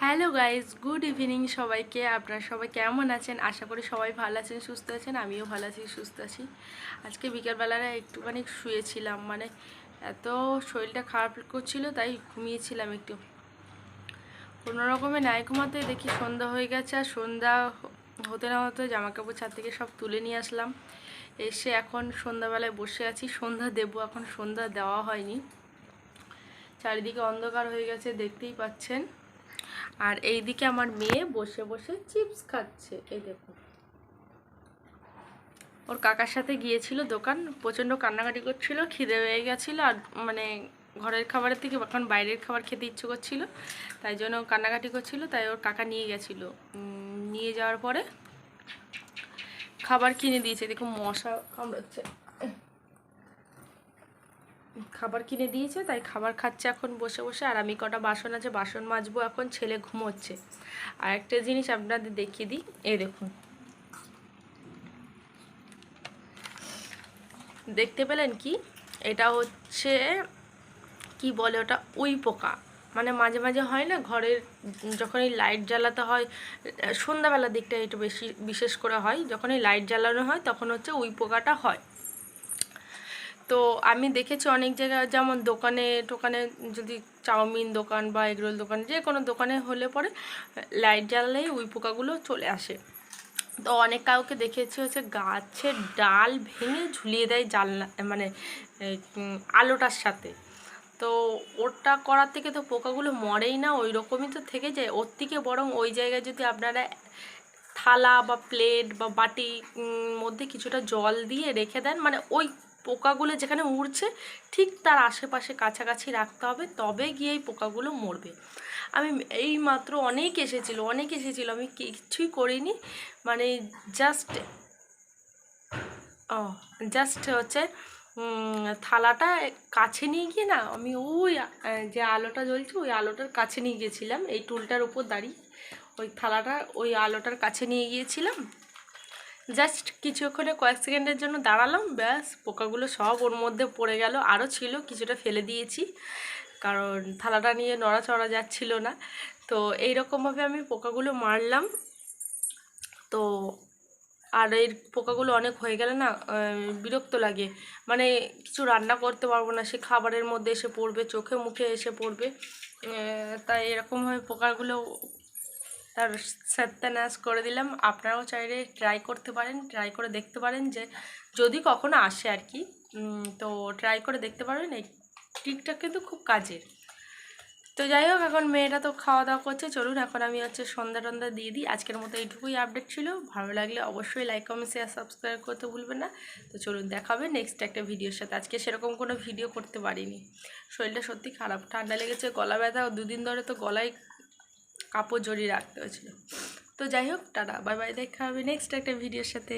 Hello guys good evening সবাইকে। আপনারা সবাই কেমন আছেন? আশা করি সবাই ভালো আছেন, সুস্থ আছেন, আমিও ভালো আছি, সুস্থ আছি। আজকে বিকালবেলায় একটুখানি শুয়েছিলাম মানে এত শরীরটা খারাপ করছিল, তাই ঘুমিয়েছিলাম একটু। কোনো রকমে নাই ঘুমাতে, দেখি সন্ধ্যা হয়ে গেছে, আর সন্ধ্যা হতে না হতে জামা কাপড় ছাদ থেকে সব তুলে নিয়ে আসলাম। এসে এখন সন্ধ্যাবেলায় বসে আছি, সন্ধ্যা দেবো, এখন সন্ধ্যা দেওয়া হয়নি। চারিদিকে অন্ধকার হয়ে গেছে, দেখতেই পাচ্ছেন। আর এইদিকে আমার মেয়ে বসে বসে চিপস খাচ্ছে, এই দেখুন। ওর কাকার সাথে গিয়েছিল দোকান, প্রচণ্ড কান্নাকাটি করছিল, খিদে হয়ে গেছিল আর মানে ঘরের খাবারের থেকে এখন বাইরের খাবার খেতে ইচ্ছে করছিল, তাই জন্য কান্নাকাটি করছিল, তাই ওর কাকা নিয়ে গেছিল। নিয়ে যাওয়ার পরে খাবার কিনে দিয়েছে, দেখুন মশা কামড়াচ্ছে। খাবার কিনে দিয়েছে, তাই খাবার খাচ্ছে এখন বসে বসে। আর আমি কটা বাসন আছে, বাসন মাজবো এখন, ছেলে ঘুমোচ্ছে। আর একটা জিনিস আপনাদের দেখিয়ে দিই এই দেখুন। দেখতে পেলেন কি? এটা হচ্ছে, কি বলে ওটা? উই পোকা। মানে মাঝে মাঝে হয় না, ঘরের যখনই লাইট জ্বালাতে হয়, সন্ধ্যাবেলার দিকটা একটু বেশি, বিশেষ করে হয় যখনই লাইট জ্বালানো হয়, তখন হচ্ছে উই পোকাটা হয়। তো আমি দেখেছি অনেক জায়গায়, যেমন দোকানে, টোকানে যদি চাউমিন দোকান বা এগরোল দোকান, যে কোনো দোকানে হলে পরে লাইট জ্বালালেই উই পোকাগুলো চলে আসে। তো অনেক কাউকে দেখেছি হচ্ছে গাছের ডাল ভেঙে ঝুলিয়ে দেয় জানলা মানে আলোটার সাথে। তো ওটা করার থেকে তো পোকাগুলো মরেই না ওই রকমই তো থেকে যায়। ওর থেকে বরং ওই জায়গায় যদি আপনারা থালা বা প্লেট বা বাটি মধ্যে কিছুটা জল দিয়ে রেখে দেন মানে ওই পোকাগুলো যেখানে উড়ছে, ঠিক তার আশেপাশে কাছাকাছি রাখতে হবে, তবে গিয়ে এই পোকাগুলো মরবে। আমি এই মাত্র অনেক এসেছিল অনেক এসেছিল, আমি কিছুই করিনি মানে জাস্ট ও জাস্ট হচ্ছে থালাটা কাছে নিয়ে গিয়ে না, আমি ওই যে আলোটা জ্বলছে, ওই আলোটার কাছে নিয়ে গিয়েছিলাম, এই টুলটার উপর দাঁড়িয়ে। ওই থালাটা ওই আলোটার কাছে নিয়ে গিয়েছিলাম জাস্ট কিছুক্ষণে কয়েক সেকেন্ডের জন্য দাঁড়ালাম, ব্যাস পোকাগুলো সব ওর মধ্যে পড়ে গেল। আরও ছিল, কিছুটা ফেলে দিয়েছি, কারণ থালাটা নিয়ে নড়াচড়া যাচ্ছিল না। তো এই রকমভাবে আমি পোকাগুলো মারলাম। তো আর এই পোকাগুলো অনেক হয়ে গেলে না বিরক্ত লাগে। মানে কিছু রান্না করতে পারব না, সে খাবারের মধ্যে এসে পড়বে, চোখে মুখে এসে পড়বে। তাই এরকমভাবে পোকাগুলো তার সত্যানাশ করে দিলাম। আপনারাও চাইলে ট্রাই করতে পারেন ট্রাই করে দেখতে পারেন যে যদি কখনো আসে আর কি তো ট্রাই করে দেখতে পারেন। এই ট্রিকটা কিন্তু খুব কাজের। তো যাই হোক, এখন মেয়েটা তো খাওয়া দাওয়া করছে। চলুন, এখন আমি হচ্ছে সন্ধ্যা টন্ধা দিয়ে দিই। আজকের মতো এইটুকুই আপডেট ছিল। ভালো লাগলে অবশ্যই লাইক কমেন্ট শেয়ার সাবস্ক্রাইব করতে ভুলবেন না। তো চলুন দেখাবে নেক্সট একটা ভিডিওর সাথে। আজকে সেরকম কোনো ভিডিও করতে পারিনি। শরীরটা সত্যি খারাপ, ঠান্ডা লেগেছে, গলা ব্যথা, দুদিন ধরে তো গলায় কাপড় জড়িয়ে রাখতে হয়েছিল। তো যাই হোক, টাটা, বাই বাই, দেখা হবে নেক্সট একটা ভিডিওর সাথে।